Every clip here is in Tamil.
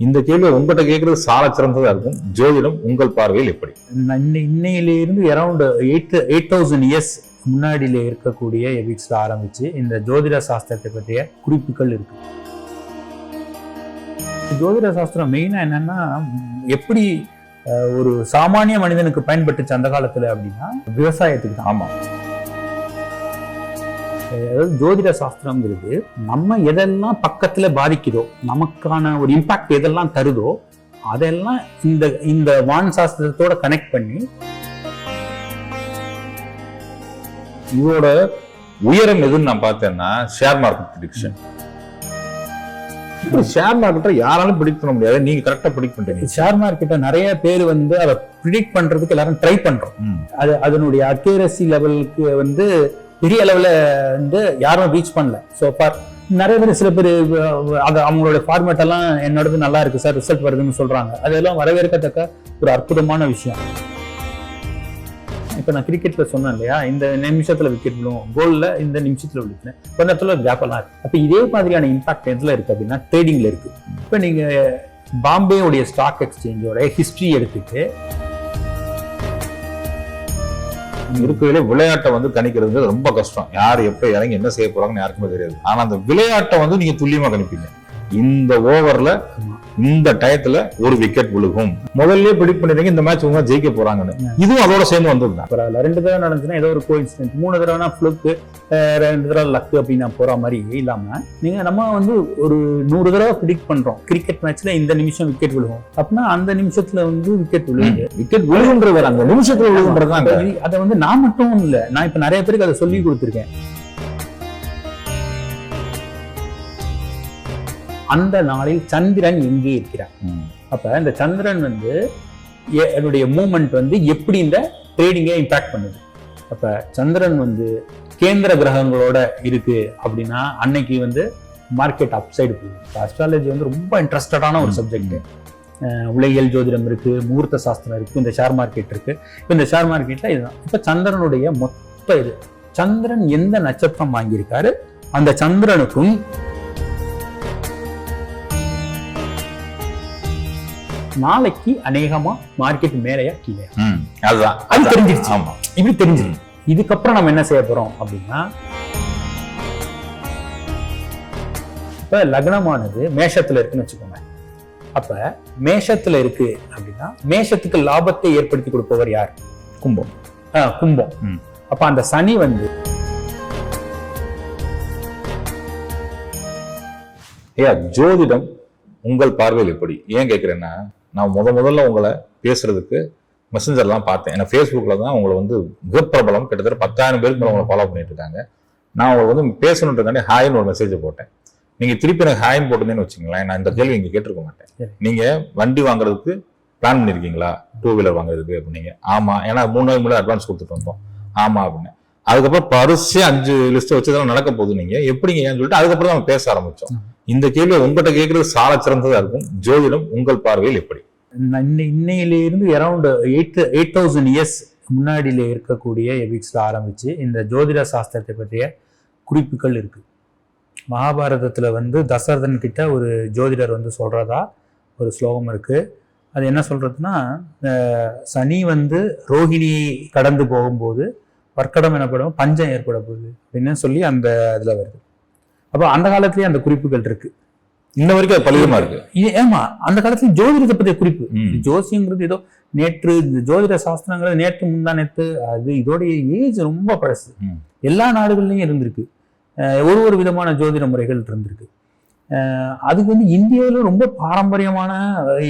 இந்த கேள்வி உங்ககிட்ட கேட்கறது சால சிறந்ததா இருக்கும். ஜோதிடம் உங்கள் பார்வையில் எப்படி? இன்ன- இன்னையிலிருந்து around eight eight thousand years முன்னாடியில இருக்கக்கூடிய எபிக்ஸ்ல ஆரம்பிச்சு இந்த ஜோதிட சாஸ்திரத்தை பற்றிய குறிப்புகள் இருக்கு. ஜோதிட சாஸ்திரம் மெயினா என்னன்னா எப்படி ஒரு சாமானிய மனிதனுக்கு பயன்பட்டுச்சு அந்த காலத்துல அப்படின்னா விவசாயத்துக்கு தான். ஆமா. அதாவது ஜோதிட சாஸ்திரங்கிறது நம்ம எதெல்லாம் பக்கத்துல பாதிக்குதோ நமக்கான ஒரு இம்பாக்ட் எதெல்லாம் தருதோ அதெல்லாம் இந்த இந்த வான் சாஸ்திரத்தோட கனெக்ட் பண்ணி இதோட உயரம் எதுன்னு நான் பார்த்தேன்னா ஷேர் மார்க்கெட் ப்ரிடிக்ஷன் ஷேர் மார்க்கெட்டை யாராலும் ப்ரிடிக்ட் பண்ண முடியாது. நீங்க கரெக்டா ப்ரிடிக்ட் பண்றீங்க ஷேர் மார்க்கெட்டை நிறைய பேர் வந்து அதை ப்ரிடிக்ட் பண்றதுக்கு எல்லாரும் ட்ரை பண்றோம். அது அதனுடைய அக்யூரசி லெவலுக்கு வந்து பெரிய அளவுல வந்து யாரும் ரீச் பண்ணல. ஸோ ஃபார் நிறைய பேர் சில பேர் அது அவங்களோட ஃபார்மேட் எல்லாம் என்னோடது நல்லா இருக்கு சார் ரிசல்ட் வருதுன்னு சொல்றாங்க. அதெல்லாம் வரவேற்கத்தக்க ஒரு அற்புதமான விஷயம். இப்போ நான் கிரிக்கெட்ல சொன்னேன் இல்லையா? இந்த நிமிஷத்துல விக்கெட் விழுவும் கோல்ல இந்த நிமிஷத்துல விழுத்தினேன் கொஞ்ச இடத்துல கேப்பெல்லாம் இருக்கு. அப்போ இதே மாதிரியான இம்பாக்ட் எதுல இருக்கு அப்படின்னா ட்ரேடிங்ல இருக்கு. இப்போ நீங்க பாம்பேவுடைய ஸ்டாக் எக்ஸ்சேஞ்சோட ஹிஸ்டரி எடுத்துட்டு இருக்கிறதுல விளையாட்டை வந்து கணிக்கிறது ரொம்ப கஷ்டம். யார் எப்போ இறங்கி என்ன செய்ய போறாங்கன்னு யாருக்குமே தெரியாது. ஆனா அந்த விளையாட்டை வந்து நீங்க துல்லியமா கணிப்பீங்க. இந்த ஓவர்ல இந்த டயத்துல ஒரு விக்கெட் விழுகும். முதல்லயே ப்ரிடிக்ட் பண்ணிடுறீங்க இந்த மேட்ச் உங்க ஜெயிக்க போறாங்கன்னு. இதுவும் அதோட சேர்ந்து வந்ததுதான். பரவாயில்ல. ரெண்டு தடவை நடந்துச்சுன்னா ஏதோ ஒரு கோயின்சிடென்ட் மூணு தடவைனா ஃப்ளுக்கு ரெண்டு தடவை லக்கு அப்படின்னு போற மாதிரி இல்லாம நீங்க நம்ம வந்து ஒரு நூறு தடவை ப்ரிடிக்ட் பண்றோம். கிரிக்கெட் மேட்ச்ல இந்த நிமிஷம் விக்கெட் விழுகும். அப்படின்னா அந்த நிமிஷத்துல வந்து விக்கெட் விழுகுது. விக்கெட் விழுகுன்றது அந்த நிமிஷத்துல இது- அதை வந்து நான் மட்டும் இல்ல நான் இப்ப நிறைய பேருக்கு அதை சொல்லி கொடுத்துருக்கேன். அந்த நாளில் சந்திரன் எங்கே இருக்கிறார். அப்ப இந்த சந்திரன் வந்து என்னுடைய மூமெண்ட் வந்து எப்படி இந்த ட்ரேடிங்கை இம்பாக்ட் பண்ணுது? அப்ப சந்திரன் வந்து கேந்திர கிரகங்களோட இருக்கு அப்படின்னா அன்னைக்கு வந்து மார்க்கெட் அப்சைடு போகுது. அஸ்ட்ராலஜி வந்து ரொம்ப இன்ட்ரெஸ்டடான ஒரு. சப்ஜெக்ட் உலகியல் ஜோதிடம் இருக்கு முகூர்த்த சாஸ்திரம் இருக்கு இந்த ஷேர் மார்க்கெட் இருக்கு. இப்ப இந்த ஷேர் மார்க்கெட்ல இதுதான். இப்ப சந்திரனுடைய மொத்த இது. சந்திரன் எந்த நட்சத்திரம் வாங்கியிருக்காரு? அந்த சந்திரனுக்கும் நாளைக்கு அநேகமா மார்க்கெட் மேலையா கீழே. அதுதான். அது தெரிஞ்சிருச்சு. ஆமா. இப்படி தெரிஞ்சிடும் இதுக்கப்புறம் நம்ம என்ன செய்ய போறோம் அப்படின்னா இப்ப லக்னமானது மேஷத்துல இருக்குன்னு வச்சுக்கோங்க. அப்ப மேஷத்துல இருக்கு அப்படின்னா மேஷத்துக்கு லாபத்தை ஏற்படுத்தி கொடுப்பவர் யார்? கும்பம். கும்பம். அப்ப அந்த சனி வந்து ஜோதிடம் உங்கள் பார்வையில் எப்படி? ஏன் கேட்குறேன்னா நான் முத முதல்ல உங்களை பேசுறதுக்கு மெசஞ்சர்லாம் பார்த்தேன். ஏன்னா ஃபேஸ்புக்கில் தான் உங்களை வந்து மிக பிரபலம். கிட்டத்தட்ட பத்தாயிரம் பேருக்கு மேல உங்களை ஃபாலோ பண்ணிட்டு இருக்காங்க. நான் உங்களை வந்து பேசணுன்றதாண்டி ஹாய்னு ஒரு மெசேஜ் போட்டேன். நீங்க திருப்பி எனக்கு ஹாய்னு போட்டுருந்தேன்னு வச்சுங்களேன் நான் இந்த கேள்வி இங்க கேட்டிருக்க மாட்டேன். சரி. நீங்க வண்டி வாங்குறதுக்கு பிளான் பண்ணிருக்கீங்களா? டூ வீலர் வாங்குறதுக்கு அப்படின்னீங்க. ஆமா. ஏன்னா மூணு நாள் முன்னாடி அட்வான்ஸ் கொடுத்துட்டு வந்தோம். ஆமா அப்படின்னு. அதுக்கப்புறம் பரிசு அஞ்சு லிஸ்ட் வச்சதெல்லாம் நடக்க போகுது நீங்க. எப்படிங்க ஏன்னு சொல்லிட்டு அதுக்கப்புறம் தான் பேச ஆரம்பிச்சோம். இந்த கேள்வி உங்கள்கிட்ட கேட்கறது சால சிறந்ததா இருக்கும். ஜோதிடம் உங்கள் பார்வையில் எப்படி? இன்ன- இன்னையிலிருந்து around eight eight thousand years முன்னாடியில் இருக்கக்கூடிய எபிக்ஸில் ஆரம்பிச்சு இந்த ஜோதிட சாஸ்திரத்தை பற்றிய குறிப்புகள் இருக்குது மகாபாரதத்தில் வந்து தசரதன் கிட்ட ஒரு ஜோதிடர் வந்து சொல்கிறதா ஒரு ஸ்லோகம் இருக்குது அது என்ன சொல்கிறதுனா சனி வந்து ரோஹிணியை கடந்து போகும்போது வர்க்கடம் எனப்படும் பஞ்சம் ஏற்பட போகுது அப்படின்னு சொல்லி அந்த இதில் வருது. அப்போ அந்த காலத்திலேயே அந்த குறிப்புகள் இருக்கு. இன்ன வரைக்கும் அது பலிதமா இருக்கு. ஏமா அந்த காலத்துல ஜோதிடத்தை பற்றிய குறிப்பு. ஜோசியங்கிறது ஏதோ நேற்று ஜோதிட சாஸ்திரங்கிறது நேற்று முந்தா நேற்று அது இதோடைய ஏஜ் ரொம்ப பழசு. எல்லா நாடுகள்லையும் இருந்திருக்கு. ஒரு ஒரு விதமான ஜோதிட முறைகள் இருந்திருக்கு. அதுக்கு வந்து இந்தியாவில் ரொம்ப பாரம்பரியமான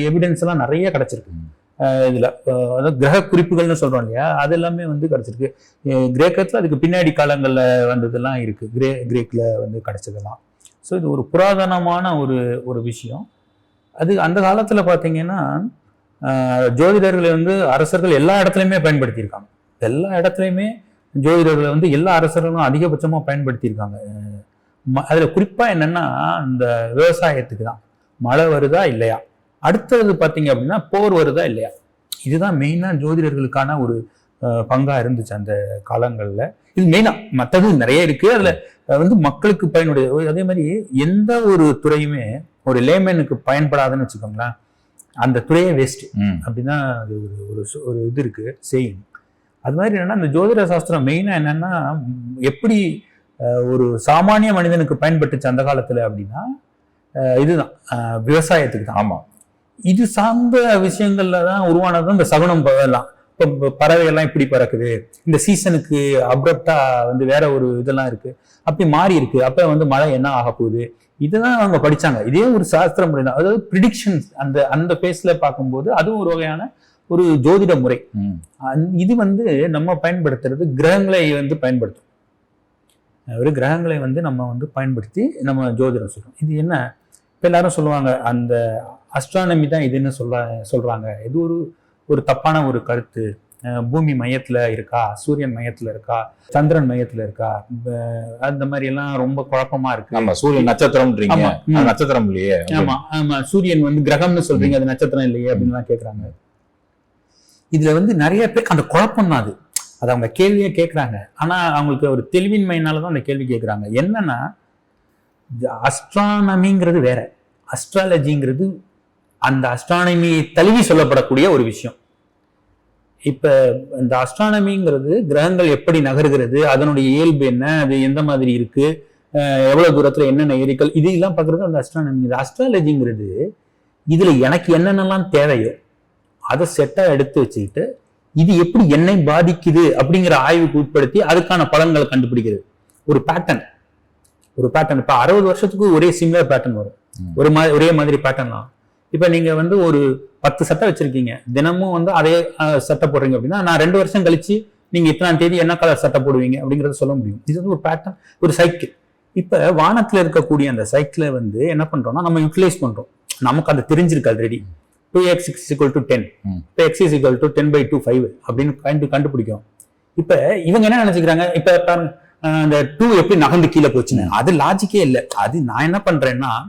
எவிடன்ஸ் எல்லாம் நிறைய கிடைச்சிருக்கு. இதில் அதாவது கிரக குறிப்புகள்னு சொல்கிறோம் இல்லையா? அது எல்லாமே வந்து கிடச்சிருக்கு. கிரேக்கத்தில் அதுக்கு பின்னாடி காலங்களில் வந்ததெல்லாம் இருக்குது கிரே கிரேக்கில் வந்து கிடைச்சதெல்லாம். ஸோ இது ஒரு புராதனமான ஒரு ஒரு விஷயம். அது அந்த காலத்தில் பார்த்தீங்கன்னா ஜோதிடர்களை வந்து அரசர்கள் எல்லா இடத்துலையுமே பயன்படுத்தியிருக்காங்க. எல்லா இடத்துலையுமே ஜோதிடர்களை வந்து எல்லா அரசர்களும் அதிகபட்சமாக பயன்படுத்தியிருக்காங்க. அதில் ம- அதுல என்னன்னா இந்த விவசாயத்துக்கு தான். மழை வருதா இல்லையா? அடுத்தது பாத்தீங்க அப்படின்னா போர் வருதா இல்லையா? இதுதான் மெயினா ஜோதிடர்களுக்கான ஒரு அஹ், பங்கா இருந்துச்சு அந்த காலங்கள்ல. இது மெயினா மற்றது நிறைய இருக்கு. அதுல வந்து மக்களுக்கு பயனுடைய அதே மாதிரி எந்த ஒரு துறையுமே ஒரு லேமேனுக்கு பயன்படாதுன்னு வச்சுக்கோங்களேன். அந்த துறையே வேஸ்ட் ம். அப்படின்னா அது ஒரு ஒரு ஒரு இது இருக்கு செய்யும் அது மாதிரி என்னன்னா இந்த ஜோதிட சாஸ்திரம் மெயினா என்னன்னா எப்படி ஒரு சாமானிய மனிதனுக்கு பயன்பட்டுச்சு அந்த காலத்துல அப்படின்னா இதுதான் விவசாயத்துக்கு தான். ஆமா. இது சார்ந்த விஷயங்கள்ல தான் உருவானது இந்த சகுனம் எல்லாம் இப்போ பறவை எல்லாம் இப்படி பறக்குது. இந்த சீசனுக்கு அப்ரப்டா வந்து வேற ஒரு இதெல்லாம் இருக்கு. அப்படி மாறி இருக்கு. அப்ப வந்து மழை என்ன ஆக போகுது? இதுதான் அவங்க படிச்சாங்க. இதே ஒரு சாஸ்திர முறை தான் அதாவது ப்ரிடிக்ஷன்ஸ் அந்த அந்த பேஸ்ல பார்க்கும்போது அதுவும் ஒரு வகையான ஒரு ஜோதிட முறை. இது வந்து நம்ம பயன்படுத்துறது கிரகங்களை வந்து பயன்படுத்தும். ஒரு கிரகங்களை வந்து நம்ம வந்து பயன்படுத்தி நம்ம ஜோதிடம் சொல்றோம் இது என்ன? இப்ப எல்லாரும் சொல்லுவாங்க அந்த அஸ்ட்ரானமி தான் இதுன்னு சொல்ல சொல்றாங்க. இது ஒரு ஒரு தப்பான ஒரு கருத்து. பூமி மையத்துல இருக்கா? சூரியன் மையத்துல இருக்கா? சந்திரன் மையத்துல இருக்கா? அந்த மாதிரி எல்லாம் ரொம்ப குழப்பமா இருக்கு. ஆமா சூரியன் நட்சத்திரம்ன்றீங்க. ஆமா. ம். அது நட்சத்திரம் இல்லையே. ஆமா ஆமா. சூரியன் வந்து கிரகம்னு சொல்றீங்க அது நட்சத்திரம் இல்லையே அப்படின்னு எல்லாம் கேக்குறாங்க. இதுல வந்து நிறைய பேருக்கு அந்த குழப்பம் தான் அது. அது அவங்க கேள்வியே கேட்குறாங்க ஆனா அவங்களுக்கு ஒரு தெளிவின்மையினால தான் அந்த கேள்வி கேட்குறாங்க என்னன்னா அஸ்ட்ரானமிங்கிறது வேற. அஸ்ட்ராலஜிங்கிறது அந்த அஸ்ட்ரானமியை தழுவி சொல்லப்படக்கூடிய ஒரு விஷயம். இப்ப இந்த அஸ்ட்ரானமிங்கிறது கிரகங்கள் எப்படி நகருகிறது அதனுடைய இயல்பு என்ன அது எந்த மாதிரி இருக்கு எவ்வளவு தூரத்துல என்னென்ன ஏரிக்கல் இது எல்லாம் பார்க்கறது அந்த அஸ்ட்ரானமி இது அஸ்ட்ராலஜிங்கிறது இதுல எனக்கு என்னென்னலாம் தேவையோ அதை செட்டா எடுத்து வச்சுக்கிட்டு இது எப்படி என்னை பாதிக்குது அப்படிங்கிற ஆய்வுக்கு உட்படுத்தி அதுக்கான பலன்களை கண்டுபிடிக்கிறது. ஒரு பேட்டர்ன் ஒரு பேட்டர்ன் இப்ப அறுபது வருஷத்துக்கு ஒரே சிமிலர் பேட்டர்ன் வரும். ஒரு மாதிரி ஒரே மாதிரி பேட்டர்ன் தான் இப்ப நீங்க வந்து ஒரு பத்து சட்டை வச்சிருக்கீங்க. தினமும் வந்து அதே சட்டை போடுறீங்க அப்படின்னா நான் ரெண்டு வருஷம் கழிச்சு நீங்க இத்தனாம் தேதி என்ன கலர் சட்டை போடுவீங்க அப்படிங்கறத சொல்ல முடியும். இது வந்து ஒரு பேட்டர்ன் ஒரு சைக்கிள் இப்ப வானத்துல இருக்கக்கூடிய அந்த சைக்கிளை வந்து என்ன பண்றோம்னா நம்ம யூட்டிலைஸ் பண்றோம். நமக்கு அது தெரிஞ்சிருக்கு already two x is equal to ten. இப்போ x is equal to ten by two five அப்படின்னு கண்டு கண்டுபிடிக்கும். இப்ப இவங்க என்ன நினைச்சுக்கிறாங்க? இப்ப அந்த டூ எப்படி நகர்ந்து கீழே போச்சுன்னு. அது லாஜிக்கே இல்லை. அது நான் என்ன பண்றேன்னா அஹ்,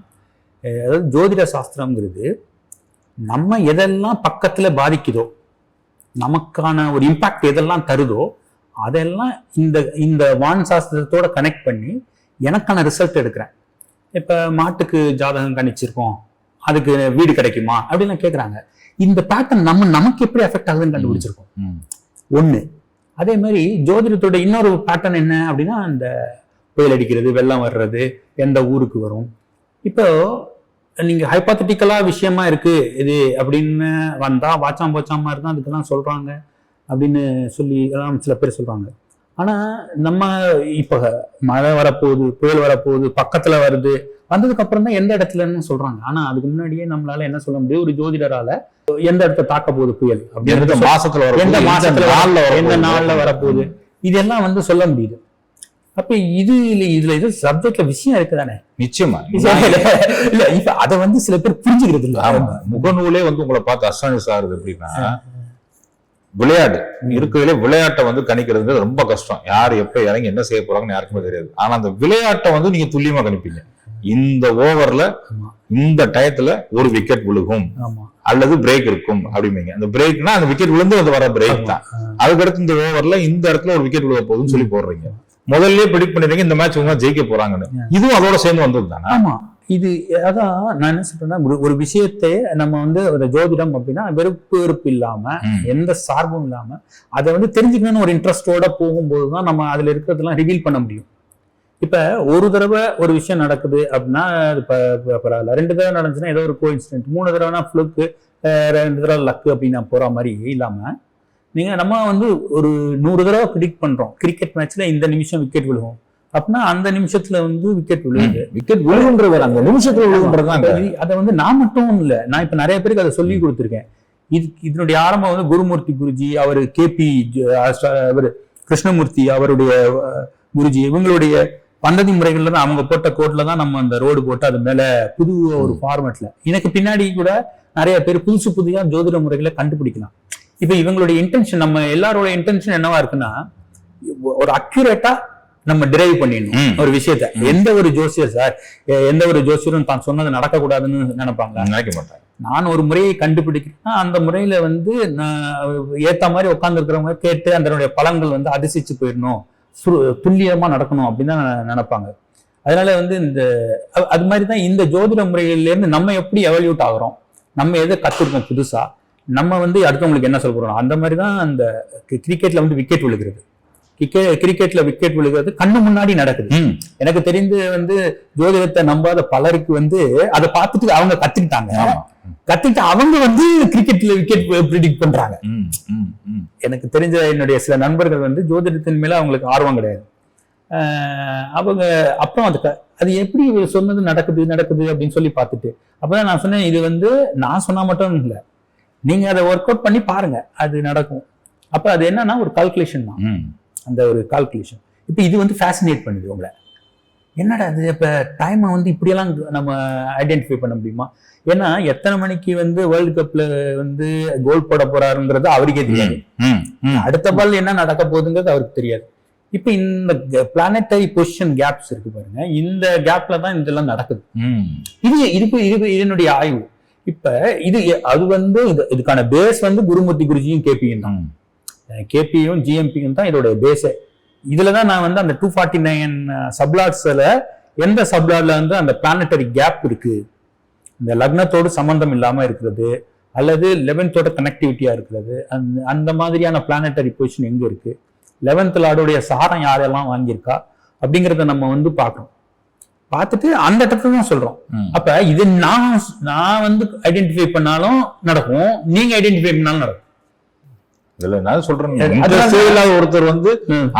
அதாவது ஜோதிட சாஸ்திரம்ங்கிறது நம்ம எதெல்லாம் பக்கத்துல பாதிக்குதோ நமக்கான ஒரு இம்பாக்ட் எதெல்லாம் தருதோ அதெல்லாம் இந்த இந்த வான் சாஸ்திரத்தோட கனெக்ட் பண்ணி எனக்கான ரிசல்ட் எடுக்கிறேன். இப்ப மாட்டுக்கு ஜாதகம் கணிச்சிருக்கோம் அதுக்கு வீடு கிடைக்குமா அப்படின்னு கேக்குறாங்க. இந்த பேட்டர்ன் நம்ம நமக்கு எப்படி எஃபெக்ட் ஆகுதுன்னு கண்டுபிடிச்சிருக்கோம். ஒண்ணு அதே மாதிரி ஜோதிடத்தோட இன்னொரு பேட்டர்ன் என்ன அப்படின்னா அந்த புயல் அடிக்கிறது வெள்ளம் வர்றது எந்த ஊருக்கு வரும் இப்போ நீங்க ஹைப்பாத்தட்டிக்கலா விஷயமா இருக்கு இது அப்படின்னு வந்தா வாச்சாம் போச்சாமா இருந்தா அதுக்கெல்லாம் சொல்றாங்க அப்படின்னு சொல்லி எல்லாம் சில பேர் சொல்றாங்க. ஆனா நம்ம இப்ப மழை வரப்போகுது புயல் வரப்போகுது பக்கத்துல வருது வந்ததுக்கு அப்புறம் தான் எந்த இடத்துலன்னு சொல்றாங்க. ஆனா அதுக்கு முன்னாடியே நம்மளால என்ன சொல்ல முடியும்? ஒரு ஜோதிடரால எந்த இடத்த தாக்க போகுது புயல்? மாசத்துல எந்த மாசத்துல எந்த நாள்ல வரப்போகுது? இதெல்லாம் வந்து சொல்ல முடியுது. அப்ப இது இல்ல இதுல இது சப்ஜெக்ட்ல விஷயம் இருக்குதானே? நிச்சயமா. இல்ல இப்ப அத வந்து சில பேர் புரிஞ்சுக்கிறது இல்ல. முகநூலே வந்து உங்களை பார்த்து அஸ்டானிஸ் ஆகுது எப்படின்னா விளையாட்டு இருக்கிறதுல விளையாட்டை வந்து கணிக்கிறது ரொம்ப கஷ்டம். யார் எப்ப இறங்கி என்ன செய்ய போறாங்கன்னு யாருக்குமே தெரியாது. ஆனா அந்த விளையாட்டை வந்து நீங்க துல்லியமா கணிப்பீங்க. இந்த ஓவர்ல. இந்த டயத்துல ஒரு விக்கெட் விழுகும். அல்லது பிரேக் இருக்கும் அப்படிம்பீங்க. அந்த பிரேக்னா அந்த விக்கெட் விழுந்து வந்து வர பிரேக் தான். அதுக்கடுத்து இந்த ஓவர்ல இந்த இடத்துல ஒரு விக்கெட் விழுக போகுதுன்னு சொல்லி போடுறீங்க. முதல்லயே ப்ரெடிக்ட் பண்ணிடுறீங்க இந்த மேட்ச் இவங்க ஜெயிக்க போறாங்கன்னு. இதுவும் அதோட சேர்ந்து வந்தது தானே? ஆமா. இது அதான் நான் என்ன சொல்றேன்னா ஒரு- விஷயத்தை நம்ம வந்து ஒரு ஜோதிடம் அப்படின்னா வெறுப்பு வெறுப்பு இல்லாம. எந்த சார்பும் இல்லாம அதை வந்து தெரிஞ்சுக்கணும்னு ஒரு இன்ட்ரெஸ்டோட போகும்போது தான் நம்ம அதுல இருக்கிறதெல்லாம் ரிவீல் பண்ண முடியும். இப்ப ஒரு தடவை ஒரு விஷயம் நடக்குது அப்படின்னா பரவாயில்ல. ரெண்டு தடவை நடந்துச்சுன்னா ஏதோ ஒரு கோ இன்சிடென்ட் மூணு தடவைனா ஃப்ளுக்கு ரெண்டு தடவை லக்கு அப்படின்னு போற மாதிரி இல்லாம நீங்க நம்ம வந்து ஒரு நூறு தடவை ப்ரிடிக்ட் பண்றோம். கிரிக்கெட் மேட்ச்ல இந்த நிமிஷம் விக்கெட் விழுகும். அப்படின்னா அந்த நிமிஷத்துல வந்து விக்கெட் விழுகுது. விக்கெட் விழுகுன்றது அந்த நிமிஷத்துல விழுகுன்றது தான் இது- அதை வந்து நான் மட்டும் இல்ல. நான் இப்ப நிறைய பேருக்கு அதை சொல்லி கொடுத்துருக்கேன். இது இதனுடைய ஆரம்பம் வந்து குருமூர்த்தி குருஜி அவர் கேபி அவர் கிருஷ்ணமூர்த்தி அவருடைய குருஜி இவங்களுடைய பந்ததி முறைகள்ல தான் அவங்க போட்ட கோட்ல தான் நம்ம அந்த ரோடு போட்டு அது மேல புது ஒரு ஃபார்மேட்ல எனக்கு பின்னாடி கூட நிறைய பேர் புதுசு புதியா ஜோதிட முறைகளை கண்டுபிடிக்கலாம். இப்ப இவங்களுடைய இன்டென்ஷன் நம்ம எல்லாரோட இன்டென்ஷன் என்னவா இருக்குன்னா ஒரு அக்யூரேட்டா நம்ம டிரைவ் பண்ணிடணும். ஒரு விஷயத்த. எந்த ஒரு ஜோசியர் சார் எந்த ஒரு ஜோசியரும் தான் சொன்னது நடக்கக்கூடாதுன்னு நினைப்பாங்க நினைக்க மாட்டாங்க. நான் ஒரு முறையை கண்டுபிடிக்கிறேன்னா அந்த முறையில வந்து நான் ஏத்த மாதிரி உட்கார்ந்து இருக்கிறவங்க கேட்டு அதனுடைய பலன்கள் வந்து அதிசயிச்சு போயிடணும் துல்லியமா நடக்கணும் அப்படின்னு தான் நினைப்பாங்க. அதனால வந்து இந்த அது மாதிரி தான் இந்த ஜோதிட முறைகள்ல இருந்து நம்ம எப்படி எவல்யூட் ஆகுறோம்? நம்ம எதை கத்துருக்கோம் புதுசா? நம்ம வந்து அடுத்தவங்களுக்கு என்ன சொல்ல போறோம் அந்த மாதிரி தான் அந்த கிரிக்கெட்ல வந்து விக்கெட் விழுகிறது. கிரிக்கெட் கிரிக்கெட்ல விக்கெட் விழுகிறது கண்ணு முன்னாடி நடக்குது. எனக்கு தெரிந்து வந்து ஜோதிடத்தை நம்பாத பலருக்கு வந்து அதை பார்த்துட்டு அவங்க கத்துக்கிட்டாங்க. கத்துக்கிட்டு அவங்க வந்து கிரிக்கெட்ல விக்கெட் ப்ரிடிக்ட் பண்றாங்க. எனக்கு தெரிஞ்ச என்னுடைய சில நண்பர்கள் வந்து ஜோதிடத்தின் மேல அவங்களுக்கு ஆர்வம் கிடையாது. அவங்க அப்புறம் அது அது எப்படி சொன்னது நடக்குது நடக்குது அப்படின்னு சொல்லி பார்த்துட்டு. அப்பதான் நான் சொன்னேன் இது வந்து நான் சொன்னா மட்டும் இல்லை. நீங்க அதை ஒர்க் அவுட் பண்ணி பாருங்க அது நடக்கும். அப்ப அது என்னன்னா ஒரு கால்குலேஷன் தான். அந்த ஒரு கால்குலேஷன் இப்போ இது வந்து ஃபேசினேட் பண்ணுது உங்களை. என்னடா இது இப்போ டைமை வந்து இப்படியெல்லாம் நம்ம ஐடென்டிஃபை பண்ண முடியுமா? ஏன்னா எத்தனை மணிக்கு வந்து வேர்ல்டு கப்ல வந்து கோல் போட போறாருங்கிறது அவருக்கே தெரியாது. அடுத்த பால் என்ன நடக்க போகுதுங்கிறது அவருக்கு தெரியாது. இப்போ இந்த பிளானட்டரி பொசிஷன் கேப்ஸ் இருக்கு பாருங்க. இந்த கேப்ல தான் இதெல்லாம் நடக்குது. இது இது இது இதனுடைய ஆய்வு. இப்ப இது அது வந்து இது- இதுக்கான பேஸ் வந்து குருமூர்த்தி குருஜியும் கேபியும் தான். கேபியும் ஜிஎம்பியும் தான் இதோட பேஸே இதுல தான் நான் வந்து அந்த டூ ஃபார்ட்டி நைன் சப்ளாட்ஸ்ல எந்த சப்ளாட்ல வந்து அந்த பிளானட்டரி கேப் இருக்கு? இந்த லக்னத்தோடு சம்பந்தம் இல்லாம இருக்கிறது அல்லது லெவன்த்தோட கனெக்டிவிட்டியா இருக்கிறது அந்த அந்த மாதிரியான பிளானட்டரி பொசிஷன் எங்க இருக்கு? லெவன்த் லார்டுடைய சாரம் யாரெல்லாம் வாங்கியிருக்கா? அப்படிங்கிறத நம்ம வந்து பார்க்கணும். பார்த்துட்டு அந்த இடத்துல தான் சொல்றோம். அப்ப இது நான் நான் வந்து ஐடென்டிஃபை பண்ணாலும் நடக்கும். நீங்க ஐடென்டிஃபை பண்ணாலும் நடக்கும். இதுல என்ன சொல்றேன் இல்லாத ஒருத்தர் வந்து.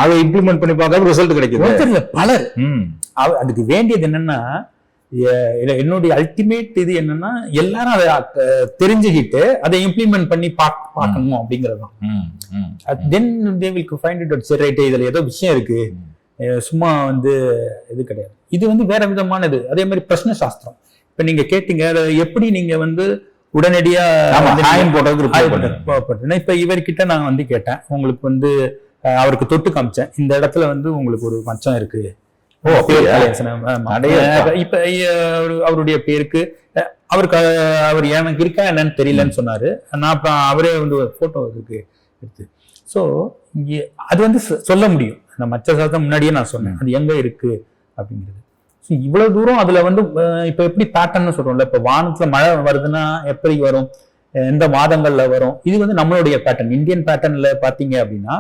அதை இம்ப்ளிமெண்ட் பண்ணி பார்க்க ரிசல்ட் கிடைக்குது. ஒருத்தர் இல்ல, பலர் அதுக்கு வேண்டியது என்னன்னா இல்ல, என்னுடைய அல்டிமேட் இது என்னன்னா எல்லாரும் அதை தெரிஞ்சுக்கிட்டு அதை இம்ப்ளிமெண்ட் பண்ணி பார்க்கணும் அப்படிங்கிறது தான். Then they will find it சரி ரைட் இதுல ஏதோ விஷயம் இருக்கு. சும்மா வந்து இது கிடையாது. இது வந்து வேற விதமானது. அதே மாதிரி பிரச்சனை சாஸ்திரம். இப்ப நீங்க கேட்டீங்க அதை எப்படி நீங்க வந்து உடனடியா போட்டதுக்கு. இப்ப இவர்கிட்ட நான் வந்து கேட்டேன். உங்களுக்கு வந்து அவருக்கு தொட்டு காமிச்சேன். இந்த இடத்துல வந்து உங்களுக்கு ஒரு மச்சம் இருக்கு. இப்ப அவருடைய பேருக்கு அவருக்கு அவர் எனக்கு இருக்கா என்னன்னு தெரியலன்னு சொன்னாரு. நான் அவரே வந்து ஒரு போட்டோ இருக்கு எடுத்து. ஸோ அது வந்து சொல்ல முடியும். நான் மச்ச சாதம் முன்னாடியே நான் சொன்னேன். அது எங்க இருக்கு? அப்படிங்கிறது. ஸோ இவ்வளவு தூரம் அதுல வந்து இப்ப எப்படி பேட்டர்ன்னு சொல்றோம்ல இப்ப வானத்துல மழை வருதுன்னா எப்படி வரும்? எந்த மாதங்கள்ல வரும்? இது வந்து நம்மளுடைய பேட்டர்ன் இந்தியன் பேட்டர்ன்ல பாத்தீங்க அப்படின்னா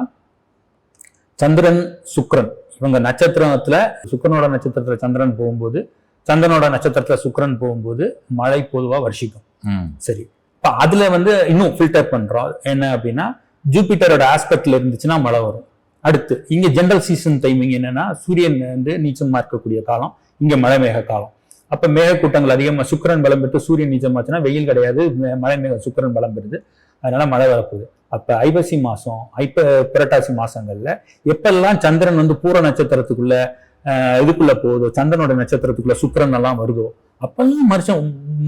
சந்திரன் சுக்கிரன். இவங்க நட்சத்திரத்துல சுக்கிரனோட நட்சத்திரத்துல சந்திரன் போகும்போது சந்திரனோட நட்சத்திரத்துல சுக்கிரன் போகும்போது மழை பொதுவா வருஷிக்கும். சரி. இப்போ அதுல வந்து இன்னும் ஃபில்டர் பண்றோம். என்ன அப்படின்னா ஜூபிட்டரோட ஆஸ்பெக்ட்ல இருந்துச்சுன்னா மழை வரும். அடுத்து இங்க ஜெனரல் சீசன் டைமிங் என்னன்னா சூரியன் வந்து நீச்சமா இருக்கக்கூடிய காலம் இங்க மழை மேக காலம். அப்ப மேகக்கூட்டங்கள் அதிகமா சுக்கிரன் பலம் பெற்று சூரியன் நீச்சமாச்சுன்னா வெயில் கிடையாது மழை மேக சுக்கிரன் பலம் பெறுது. அதனால மழை வரப்போகுது. அப்ப ஐப்பசி மாசம் ஐப்ப புரட்டாசி மாசங்கள்ல எப்பெல்லாம் சந்திரன் வந்து பூர நட்சத்திரத்துக்குள்ள இதுக்குள்ள போகுதோ சந்திரனோட நட்சத்திரத்துக்குள்ள சுக்கிரன் எல்லாம் வருதோ அப்பெல்லாம் வருஷம்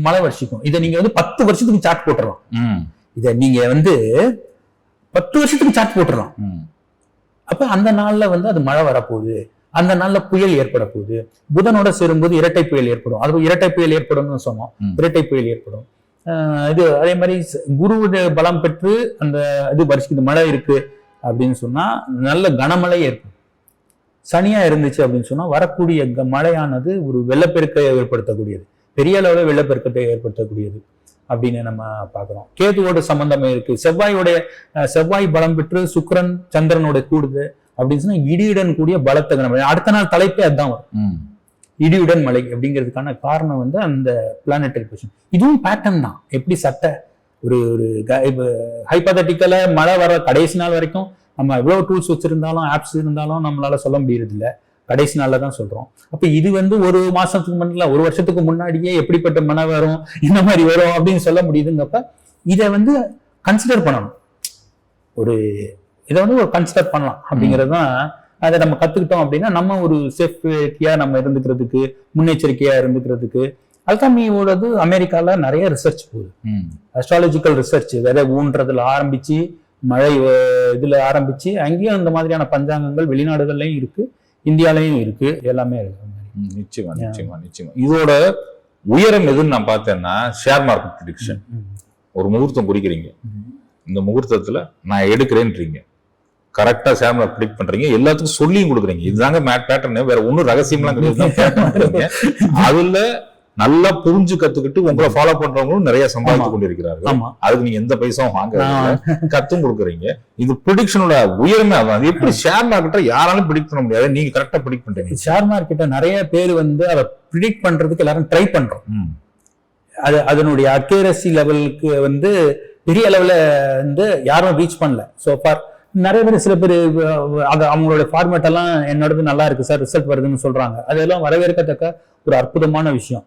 மழை வருஷிக்கும். இதை நீங்க வந்து பத்து வருஷத்துக்கு சாட் போட்டுறலாம். ம். இதை நீங்க வந்து பத்து வருஷத்துக்கு சாட் போட்டுறலாம். ம். அப்ப அந்த நாள்ல வந்து அது மழை வரப்போகுது. அந்த நாள்ல புயல் ஏற்பட போகுது புதனோட சேரும்போது இரட்டை புயல் ஏற்படும். அது இரட்டை புயல் ஏற்படும்னு சொன்னோம். இரட்டை புயல் ஏற்படும். இது அதே மாதிரி குருவுடைய பலம் பெற்று அந்த இது வருஷத்துக்கு மழை இருக்கு அப்படின்னு சொன்னா நல்ல கனமழை ஏற்படும். சனியா இருந்துச்சு அப்படின்னு சொன்னா வரக்கூடிய மழையானது ஒரு வெள்ளப்பெருக்கை ஏற்படுத்தக்கூடியது. பெரிய அளவுல வெள்ளப்பெருக்கத்தை ஏற்படுத்தக்கூடியது. அப்படின்னு நம்ம பார்க்கிறோம். கேதுவோட சம்பந்தமே இருக்கு. செவ்வாயோடைய செவ்வாய் பலம் பெற்று சுக்கிரன் சந்திரனோட கூடுது அப்படின்னு சொன்னா இடியுடன் கூடிய பலத்த கனமழை அடுத்த நாள் தலைப்பே அதுதான் வரும். இடியுடன் மழை அப்படிங்கிறதுக்கான காரணம் வந்து அந்த பிளானட்டரி பொசிஷன் இதுவும் பேட்டர்ன் தான். எப்படி சட்டை ஒரு ஒரு ஹைப்பதட்டிக்கல மழை வர கடைசி நாள் வரைக்கும் நம்ம எவ்வளவு டூல்ஸ் வச்சிருந்தாலும் ஆப்ஸ் இருந்தாலும் நம்மளால சொல்ல முடியறது இல்ல கடைசி நாள்ல தான் சொல்றோம். அப்ப இது வந்து ஒரு மாசத்துக்கு முன்னாடி ஒரு வருஷத்துக்கு முன்னாடியே எப்படிப்பட்ட மழை வரும் இந்த மாதிரி வரும் அப்படின்னு சொல்ல முடியுதுங்கப்ப இதை வந்து கன்சிடர் பண்ணணும். ஒரு இதை வந்து ஒரு கன்சிடர் பண்ணலாம் அப்படிங்கிறது தான் அதை நம்ம கத்துக்கிட்டோம் அப்படின்னா நம்ம ஒரு சேஃப்டியா நம்ம இருந்துக்கிறதுக்கு முன்னெச்சரிக்கையா இருந்துக்கிறதுக்கு அல்காமியோடது அமெரிக்கால நிறைய ரிசர்ச் போகுது. அஸ்ட்ராலஜிக்கல் ரிசர்ச் விதை ஊன்றதுல ஆரம்பிச்சு மழை இதுல ஆரம்பிச்சு அங்கேயும் இந்த மாதிரியான பஞ்சாங்கங்கள் வெளிநாடுகள்லயும் இருக்கு. இந்தியாலயும் இருக்கு எல்லாமே இருக்கு. நிச்சயமா நிச்சயமா நிச்சயமா. இதோட உயரம் எதுன்னு நான் பார்த்தேன்னா ஷேர் மார்க்கெட் ப்ரிடிக்ஷன். ஒரு முகூர்த்தம் குறிக்கிறீங்க. இந்த முகூர்த்தத்துல நான் எடுக்கிறேன்றீங்க. கரெக்டா ஷேர் ப்ரிடிக்ட் பண்றீங்க. எல்லாத்துக்கும் சொல்லியும் கொடுக்குறீங்க. இதுதாங்க மேட் பேட்டர்ன் வேற ஒன்றும் ரகசியம்லாம் கிடையாது. அதுல நல்லா புரிஞ்சு கத்துக்கிட்டு உங்களை ஃபாலோ பண்றவங்களும் நிறைய சம்பாதித்து. கொண்டிருக்கிறார்கள். அதுக்கு நீங்க எந்த பைசாவும் வாங்க கத்தும் கொடுக்குறீங்க. இது ப்ரிடிக்ஷனோட உயரமே அதான் அது எப்படி ஷேர் மார்க்கெட்டை யாராலும் ப்ரிடிக்ட் பண்ண முடியாது. நீங்க கரெக்டா ப்ரிடிக்ட் பண்றீங்க. ஷேர் மார்க்கெட்டை நிறைய பேர் வந்து அதை ப்ரிடிக்ட் பண்றதுக்கு எல்லாரும் ட்ரை பண்றோம். அது அதனுடைய அக்யூரசி லெவலுக்கு வந்து பெரிய அளவுல வந்து யாரும் ரீச் பண்ணல. சோ ஃபார் நிறைய பேர் சில பேர் அது அவங்களோட ஃபார்மேட் எல்லாம் என்னோடது நல்லா இருக்கு சார் ரிசல்ட் வருதுன்னு சொல்றாங்க. அதெல்லாம் வரவேற்கத்தக்க ஒரு அற்புதமான விஷயம்.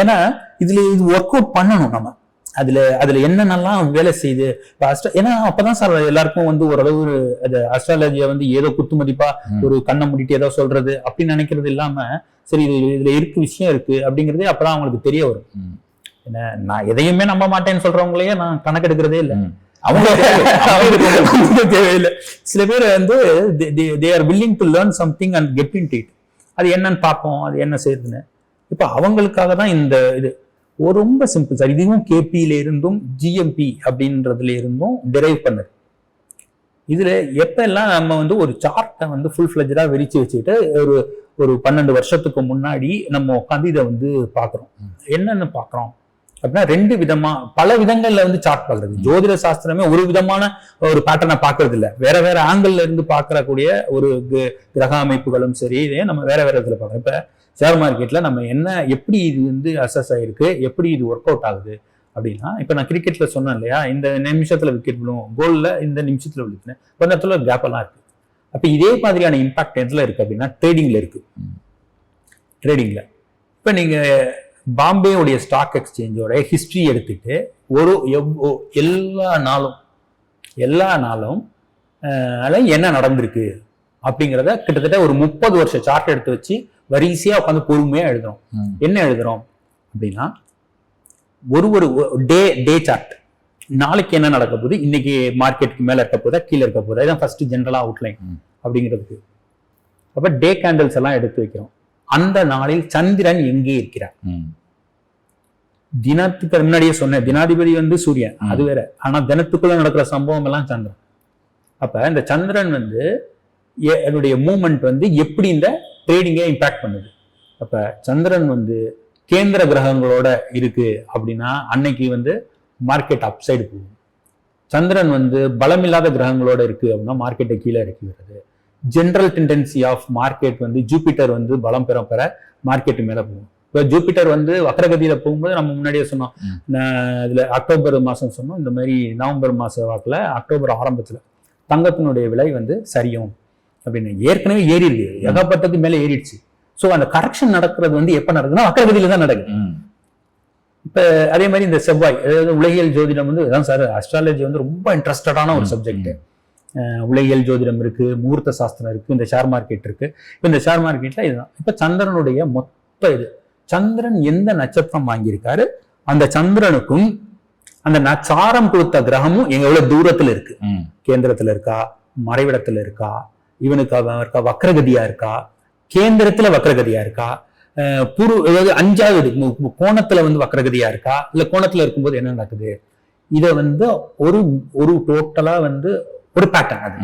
ஏன்னா இதுல இது ஒர்க் அவுட் பண்ணணும் நம்ம. அதுல அதுல என்னென்னலாம் வேலை செய்யுது இப்ப அஸ்ட்ரா ஏன்னா அப்பதான் சார் எல்லாருக்கும் வந்து ஓரளவு ஒரு அது அஸ்ட்ராலஜியை வந்து ஏதோ குத்து மதிப்பா ம். ஒரு கண்ணை மூடிட்டு ஏதோ சொல்றது அப்படின்னு நினைக்கிறது இல்லாம சரி இது இதுல இருக்கு விஷயம் இருக்கு அப்படிங்கறதே அப்பதான் அவங்களுக்கு தெரிய வரும். என்ன நான் எதையுமே நம்ப மாட்டேன்னு சொல்றவங்களையே நான் கணக்கெடுக்கிறதே இல்லை. அவங்க தேவையில்லை. சில பேர் வந்து they are willing to learn something and get in it அது என்னன்னு பார்ப்போம் அது என்ன செய்யுதுன்னு. இப்போ அவங்களுக்காக தான் இந்த இது. ஒரு ரொம்ப சிம்பிள் சார் இதுவும் கேபியில இருந்தும் ஜிஎம்பி அப்படின்றதுல இருந்தும் டெரைவ் பண்ணுது. இதுல எப்பெல்லாம் நம்ம வந்து ஒரு சார்ட்டை வந்து ஃபுல் ஃபிளஜா விரிச்சு வச்சுக்கிட்டு ஒரு ஒரு பன்னெண்டு வருஷத்துக்கு முன்னாடி நம்ம உட்காந்து இதை வந்து பார்க்குறோம். என்னென்ன பார்க்குறோம்? அப்படின்னா ரெண்டு விதமா பல விதங்கள்ல வந்து சார்ட் பார்க்கறது. ஜோதிட சாஸ்திரமே ஒரு விதமான ஒரு பேட்டர்னை பார்க்கறது இல்ல வேற வேற ஆங்கிள் இருந்து பார்க்கறக்கூடிய ஒரு கிர- கிரக அமைப்புகளும் சரி இதே நம்ம வேற வேற இதுல பார்க்கறோம். இப்ப ஷேர் மார்க்கெட்ல நம்ம என்ன எப்படி இது வந்து அசஸ் ஆயிருக்கு எப்படி இது ஒர்க் அவுட் ஆகுது அப்படின்னா இப்ப நான் கிரிக்கெட்ல சொன்னேன் இல்லையா இந்த நிமிஷத்துல விக்கெட் விழும் கோல்ல இந்த நிமிஷத்துல விழுத்துனேன் கொஞ்ச நேரத்துல கேப் எல்லாம் இருக்கு. அப்ப இதே மாதிரியான இம்பாக்ட் எதுல இருக்கு அப்படின்னா ட்ரேடிங்ல இருக்கு. ட்ரேடிங்ல இப்ப நீங்க பாம்பேவுடைய ஸ்டாக் எக்ஸ்சேஞ்சோட ஹிஸ்டரி எடுத்துட்டு ஒரு எல்லா நாளும் எல்லா நாளும் அதுல என்ன நடந்திருக்கு அப்படிங்கிறத கிட்டத்தட்ட ஒரு முப்பது வருஷ சார்ட் எடுத்து வச்சு வரிசையா உட்காந்து பொறுமையா எழுதுறோம். என்ன எழுதுறோம் அப்படின்னா ஒரு ஒரு டே டே சார்ட் நாளைக்கு என்ன நடக்க போகுது? இன்னைக்கு மார்க்கெட்டுக்கு மேல இருக்க போதா கீழே இருக்க போதா? இதான் ஃபர்ஸ்ட் ஜென்ரலா அவுட்லைன். அப்படிங்கிறதுக்கு. அப்ப டே கேண்டில்ஸ் எல்லாம் எடுத்து வைக்கிறோம். அந்த நாளில் சந்திரன் எங்கே இருக்கிறார். தினத்துக்கு முன்னாடியே சொன்னேன் தினாதிபதி வந்து சூரியன். அது வேற. ஆனா தினத்துக்குள்ள நடக்கிற சம்பவம் எல்லாம் சந்திரன். அப்ப இந்த சந்திரன் வந்து என்னுடைய மூமெண்ட் வந்து எப்படி இந்த ட்ரேடிங்கை இம்பாக்ட் பண்ணுது? அப்ப சந்திரன் வந்து கேந்திர கிரகங்களோட இருக்கு அப்படின்னா அன்னைக்கு வந்து மார்க்கெட் அப்சைடு போகும். சந்திரன் வந்து பலமில்லாத கிரகங்களோட இருக்கு அப்படின்னா மார்க்கெட்டை கீழே இறக்கிவிடுறது ஜென்ரல் டெண்டன்சி ஆஃப் மார்க்கெட் வந்து ஜூபிட்டர் வந்து பலம் பெற பெற மார்க்கெட் மேல போகும். இப்போ ஜூபிட்டர் வந்து வக்ரகதியில போகும்போது நம்ம முன்னாடியே சொன்னோம். இதுல அக்டோபர் மாசம் சொன்னோம். இந்த மாதிரி நவம்பர் மாச வாக்குல அக்டோபர் ஆரம்பத்துல தங்கத்தினுடைய விலை வந்து சரியும் அப்படின்னு. ஏற்கனவே ஏறி இருக்கு ஏகப்பட்டது மேல ஏறிடுச்சு. ஸோ அந்த கரெக்ஷன் நடக்கிறது வந்து எப்ப நடக்குதுன்னா வக்ரகதியில தான் நடக்குது. ம். அதே மாதிரி இந்த செவ்வாய் அதாவது உலகியல் ஜோதிடம் வந்து அதான் சார் அஸ்ட்ராலஜி வந்து ரொம்ப இன்ட்ரெஸ்டடான ஒரு ம், சப்ஜெக்ட் உலகியல் ஜோதிடம் இருக்கு முகூர்த்த சாஸ்திரம் இருக்கு இந்த ஷேர் மார்க்கெட் இருக்கு. இப்போ இந்த ஷேர் மார்க்கெட்ல இதுதான். இப்போ சந்திரனுடைய மொத்த இது. சந்திரன் எந்த நட்சத்திரம் வாங்கியிருக்காரு? அந்த சந்திரனுக்கும் அந்த நச்சாரம் கொடுத்த கிரகமும் எங்க எவ்வளவு தூரத்துல இருக்கு. கேந்திரத்துல இருக்கா? மறைவிடத்துல இருக்கா? இவனுக்கு இருக்கா? வக்ரகதியா இருக்கா? கேந்திரத்துல வக்ரகதியா இருக்கா? புரு அதாவது அஞ்சாவது கோணத்துல வந்து வக்ரகதியா இருக்கா? இல்ல கோணத்துல இருக்கும்போது என்ன நடக்குது? இத வந்து ஒரு ஒரு டோட்டலா வந்து ஒரு பேட்டர்ன் அது.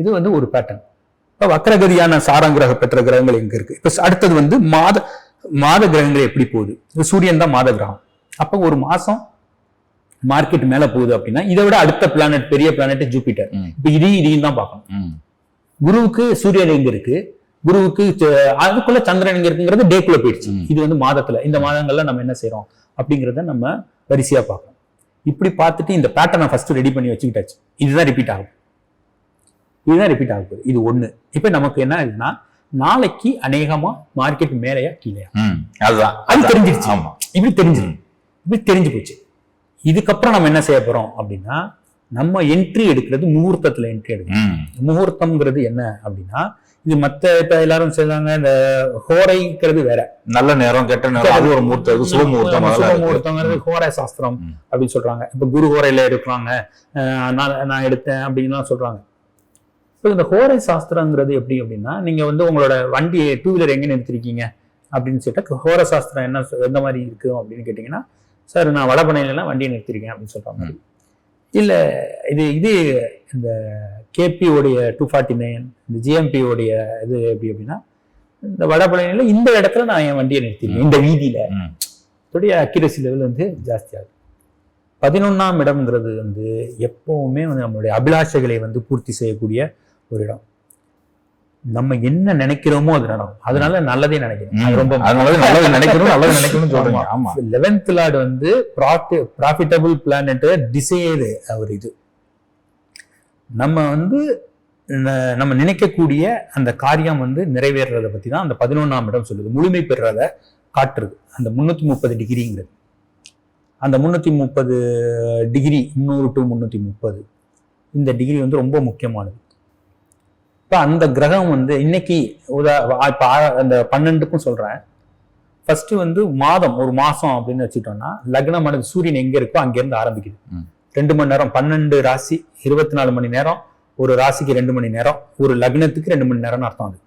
இது வந்து ஒரு பேட்டர்ன் இப்ப வக்ரகதியான சாரங்கிரக பெற்ற கிரகங்கள் எங்க இருக்கு? இப்ப அடுத்தது வந்து மாத மாத கிரகங்கள் எப்படி போகுது? சூரியன் தான் மாத கிரகம். அப்ப ஒரு மாசம் மார்க்கெட் மேல போகுது அப்படின்னா இதை விட அடுத்த பிளானட் பெரிய பிளானட் ஜூபிட்டர். இப்ப இதையும் இதையும் தான் பார்க்கணும். குருவுக்கு சூரியன் எங்க இருக்கு? குருவுக்கு அதுக்குள்ள சந்திரன் எங்க இருக்குங்கிறது டேக்குள்ள போயிடுச்சு. இது வந்து மாதத்துல. இந்த மாதங்கள்ல நம்ம என்ன செய்றோம்? அப்படிங்கிறத நம்ம வரிசையா பார்க்கணும். இப்படி பார்த்துட்டு இந்த பேட்டர்னை ஃபர்ஸ்ட் ரெடி பண்ணி வச்சுக்கிட்டாச்சு. இதுதான் ரிப்பீட் ஆகும். இதுதான் ரிப்பீட் ஆக போகுது. இது ஒண்ணு. இப்ப நமக்கு என்ன ஆகுதுன்னா நாளைக்கு அநேகமா மார்க்கெட் மேலையா கீழையா? ம். அதுதான். அது. தெரிஞ்சிருச்சு. ஆமா. இப்படி தெரிஞ்சிடும் ம். இப்படி தெரிஞ்சு போச்சு. இதுக்கப்புறம் நம்ம என்ன செய்ய போறோம் அப்படின்னா நம்ம என்ட்ரி எடுக்கிறது முகூர்த்தத்துல என்ட்ரி எடுக்கணும். முகூர்த்தம்ங்கிறது என்ன அப்படின்னா இது மத்த இப்ப எல்லாரும் சொல்றாங்க இந்த ஹோரைங்கிறது வேற. நல்ல நேரம் கெட்ட நேரம் அது ஒரு முகூர்த்தம் சுப முகூர்த்தம். முகூர்த்தங்கிறது ஹோரை சாஸ்திரம். அப்படின்னு சொல்றாங்க. இப்ப குரு ஹோரையில எடுக்கிறாங்க நான் நான் எடுத்தேன் அப்படின்லாம் சொல்றாங்க. இப்போ இந்த ஹோரை சாஸ்திரங்கிறது எப்படி அப்படின்னா நீங்க வந்து உங்களோட வண்டியை டூ வீலர் எங்க நிறுத்திருக்கீங்க? அப்படின்னு சொல்லிட்டு ஹோர சாஸ்திரம் என்ன எந்த மாதிரி இருக்கு அப்படின்னு கேட்டீங்கன்னா சார் நான் வடபனையிலாம் வண்டியை நிறுத்திருக்கேன் அப்படின்னு சொல்ற மாதிரி இல்ல இது இது இந்த கேபி உடைய டூ ஃபார்ட்டி நைன் இந்த ஜிஎம்பி உடைய இது எப்படி அப்படின்னா இந்த வடபழனியில இந்த இடத்துல நான் என் வண்டியை நிறுத்திடுவேன் இந்த வீதியில. ம். உடைய அக்யூரசி லெவல் வந்து ஜாஸ்தியாகும் பதினொன்னாம் இடம்ங்கிறது வந்து எப்பவுமே வந்து நம்மளுடைய அபிலாஷைகளை வந்து பூர்த்தி செய்யக்கூடிய ஒரு இடம். நம்ம என்ன நினைக்கிறோமோ அது நடக்கும். அதனால நல்லதே நினைக்கணும் அது ரொம்ப அதனால நல்லது நினைக்கணும் நல்லது நினைக்கணும்னு ஆமா. லெவன்த் லார்டு வந்து ப்ராஃபிட்டபிள் பிளானட் டிசைடு அவர் இது. நம்ம வந்து நம்ம நினைக்கக்கூடிய அந்த காரியம் வந்து நிறைவேறத பற்றி தான் அந்த பதினொன்றாம் இடம் சொல்லுது. முழுமை பெறுறத காட்டுறது. அந்த முந்நூற்றி முப்பது டிகிரிங்கிறது. அந்த முந்நூற்றி முப்பது டிகிரி முந்நூறு டு முந்நூற்றி முப்பது இந்த டிகிரி வந்து ரொம்ப முக்கியமானது. இப்போ அந்த கிரகம் வந்து இன்னைக்கு உதா இப்போ அந்த பன்னெண்டுக்கும் சொல்கிறேன் ஃபர்ஸ்ட் வந்து மாதம் ஒரு மாதம் அப்படின்னு வச்சுட்டோம்னா லக்னமானது சூரியன் எங்கே இருக்கோ அங்கேருந்து ஆரம்பிக்குது. ரெண்டு மணி நேரம் பன்னெண்டு ராசி இருபத்தி நாலு மணி நேரம் ஒரு ராசிக்கு ரெண்டு மணி நேரம் ஒரு லக்னத்துக்கு ரெண்டு மணி நேரம்னு அர்த்தம் அது.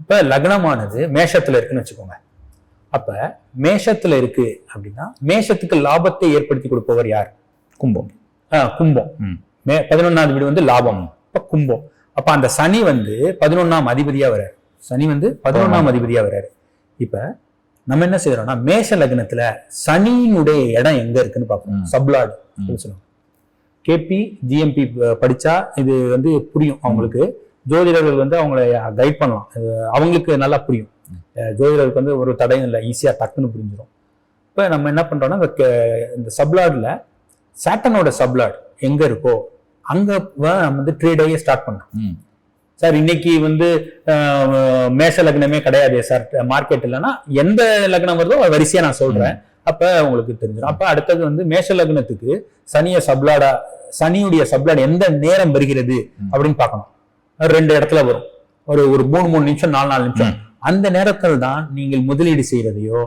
இப்ப லக்னமானது மேஷத்துல இருக்குன்னு வச்சுக்கோங்க. அப்ப மேஷத்துல இருக்கு அப்படின்னா மேஷத்துக்கு லாபத்தை ஏற்படுத்தி கொடுப்பவர் யார்? கும்பம். ஆஹ் கும்பம். ம். பதினொன்னாவது வீடு வந்து லாபம். அப்ப கும்பம். அப்ப அந்த சனி வந்து பதினொன்னாம் அதிபதியா வர்றாரு. சனி வந்து பதினொன்னாம் அதிபதியா வர்றாரு. இப்ப நம்ம என்ன செய்யறோம்னா மேஷ லக்னத்துல சனியினுடைய இடம் எங்க இருக்குன்னு பார்ப்போம். ம். சப்லாட். ம். சொல்லுவாங்க கேபி ஜிஎம்பி படிச்சா இது வந்து புரியும் அவங்களுக்கு. ஜோதிடர்கள் வந்து அவங்கள கைட் பண்ணலாம். அவங்களுக்கு நல்லா புரியும். ஜோதிடருக்கு வந்து ஒரு தடையும் இல்லை. ஈஸியா டக்குன்னு புரிஞ்சிடும் இப்போ நம்ம என்ன பண்றோம்னா இந்த இந்த சப்லாட்ல சாட்டனோட சப்லாட் எங்க இருக்கோ அங்க நம்ம வந்து ட்ரேடையே ஸ்டார்ட் பண்றோம் ம். சார் இன்னைக்கு வந்து மேஷ லக்னமே கிடையாது சார் மார்க்கெட் இல்லைன்னா எந்த லக்னம் வருதோ அது வரிசையா நான் சொல்றேன். அப்ப உங்களுக்கு தெரிஞ்சிடும் அப்ப அடுத்தது வந்து மேஷ லக்னத்துக்கு சனிய சப்லாடா சனியுடைய சப்லாட் எந்த நேரம் வருகிறது. அப்படின்னு பார்க்கணும். ரெண்டு இடத்துல வரும். ஒரு ஒரு மூணு மூணு நிமிஷம் நாலு நாலு நிமிஷம். அந்த நேரத்தில் தான் நீங்கள் முதலீடு செய்யறதையோ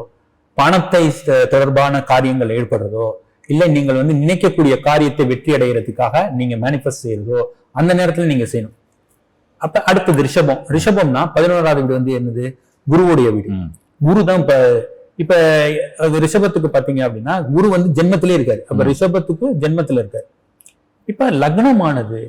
பணத்தை தொடர்பான காரியங்கள் ஏற்படுறதோ இல்லை நீங்கள் வந்து நினைக்கக்கூடிய காரியத்தை வெற்றி அடைகிறதுக்காக நீங்க மேனிஃபெஸ்ட் செய்யறதோ அந்த நேரத்துல நீங்க செய்யணும். அப்ப அடுத்தது ரிஷபம். ரிஷபம்னா பதினோராவது வீடு வந்து என்னது? குருவுடைய வீடு. குரு தான் இப்ப இப்ப அது ரிஷபத்துக்கு பாத்தீங்க அப்படின்னா குரு வந்து ஜென்மத்திலே இருக்காரு அப்ப. ரிஷபத்துக்கு ஜென்மத்துல இருக்காரு இப்ப லக்னமானது